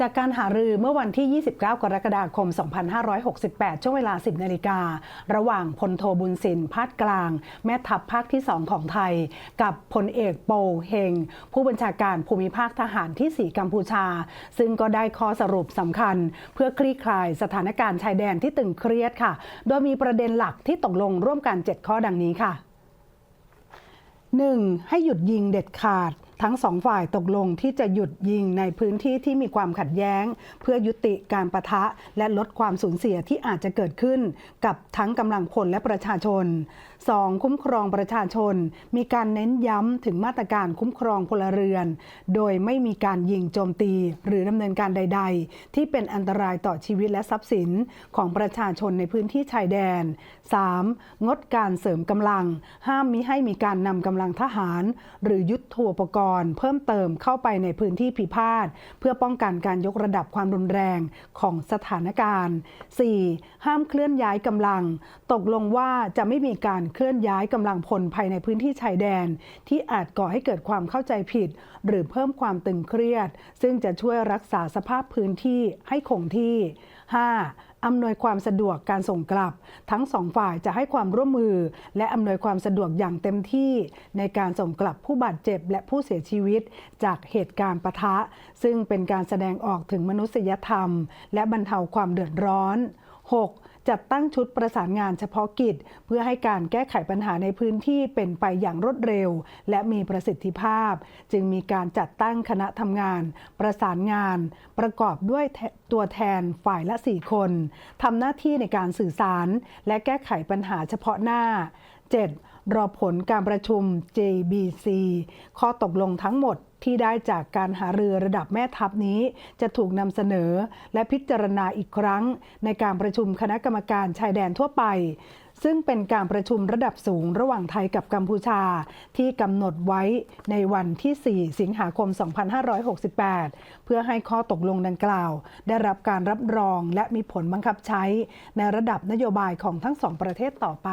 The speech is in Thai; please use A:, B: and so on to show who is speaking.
A: จากการหารือเมื่อวันที่ 29 กรกฎาคม 2568 ช่วงเวลา 10 นาฬิกา ระหว่างพลโทบุญสินพาดกลาง แม่ทัพภาคที่ 2 ของไทย กับพลเอกโปเฮง ผู้บัญชาการภูมิภาคทหารที่ 4 กัมพูชา ซึ่งก็ได้ข้อสรุปสำคัญ เพื่อคลี่คลายสถานการณ์ชายแดนที่ตึงเครียดค่ะ โดยมีประเด็นหลักที่ตกลงร่วมกัน 7 ข้อดังนี้ค่ะ 1. ให้หยุดยิงเด็ดขาด ทั้งสองฝ่ายตกลงที่จะหยุดยิงในพื้นที่ที่มีความขัดแย้ง เพื่อยุติการประทะและลดความสูญเสียที่อาจจะเกิดขึ้น กับทั้งกำลังพลและประชาชน 2. คุ้มครองประชาชน มีการเน้นย้ำถึงมาตรการคุ้มครองพลเรือน โดยไม่มีการยิงโจมตี หรือดำเนินการใด ๆ ที่เป็นอันตรายต่อชีวิตและทรัพย์สินของประชาชนในพื้นที่ชายแดน 3. งดการเสริมกำลัง ห้ามมิให้มีการนำกำลังทหาร หรือยุทธโธปกรเพิ่มเติมเข้าไปในพื้นที่พิพาทเพื่อป้องกันการยกระดับความรุนแรงของสถานการณ์ 4. ห้ามเคลื่อนย้ายกำลัง ตกลงว่าจะไม่มีการเคลื่อนย้ายกำลังพลภายในพื้นที่ชายแดน ที่อาจก่อให้เกิดความเข้าใจผิด หรือเพิ่มความตึงเครียด ซึ่งจะช่วยรักษาสภาพพื้นที่ให้คงที่ 5. อำนวยความสะดวกการส่งกลับ ทั้งสองฝ่ายจะให้ความร่วมมือ และอำนวยความสะดวกอย่างเต็มที่ ในการส่งกลับผู้บาดเจ็บและผู้เสียชีวิต จากเหตุการณ์ปะทะ ซึ่งเป็นการแสดงออกถึงมนุษยธรรม และบรรเทาความเดือดร้อน 6. จัดตั้งชุดประสานงานเฉพาะกิจ เพื่อให้การแก้ไขปัญหาในพื้นที่เป็นไปอย่างรวดเร็ว และมีประสิทธิภาพ จึงมีการจัดตั้งคณะทำงาน ประสานงาน ประกอบด้วยตัวแทนฝ่ายละ 4 คนทำหน้าที่ในการสื่อสาร และแก้ไขปัญหาเฉพาะหน้า 7. รอผลการประชุม JBC ข้อตกลงทั้งหมด ที่ได้จากการหารือระดับแม่ทัพนี้ จะถูกนำเสนอและพิจารณาอีกครั้ง ในการประชุมคณะกรรมการชายแดนทั่วไป ซึ่งเป็นการประชุมระดับสูงระหว่างไทยกับกัมพูชา ที่กำหนดไว้ในวันที่ 4 สิงหาคม 2568 เพื่อให้ข้อตกลงดังกล่าว ได้รับการรับรองและมีผลบังคับใช้ในระดับนโยบายของทั้งสองประเทศต่อไป